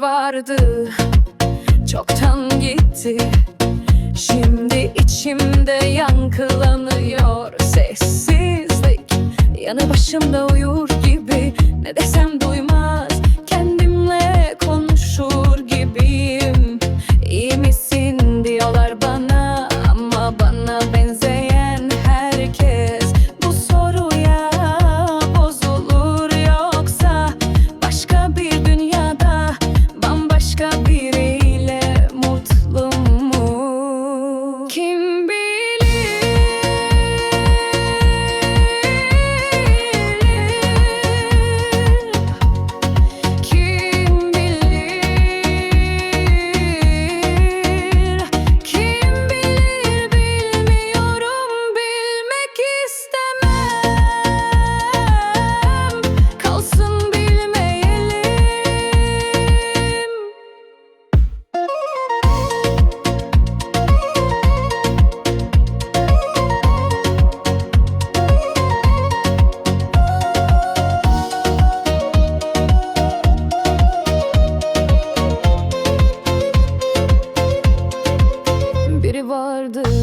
vardı. Çoktan gitti. Şimdi içimde yankılanıyor Sessizlik. Yanı başımda uyur gibi. Ne desem duymaz. vardır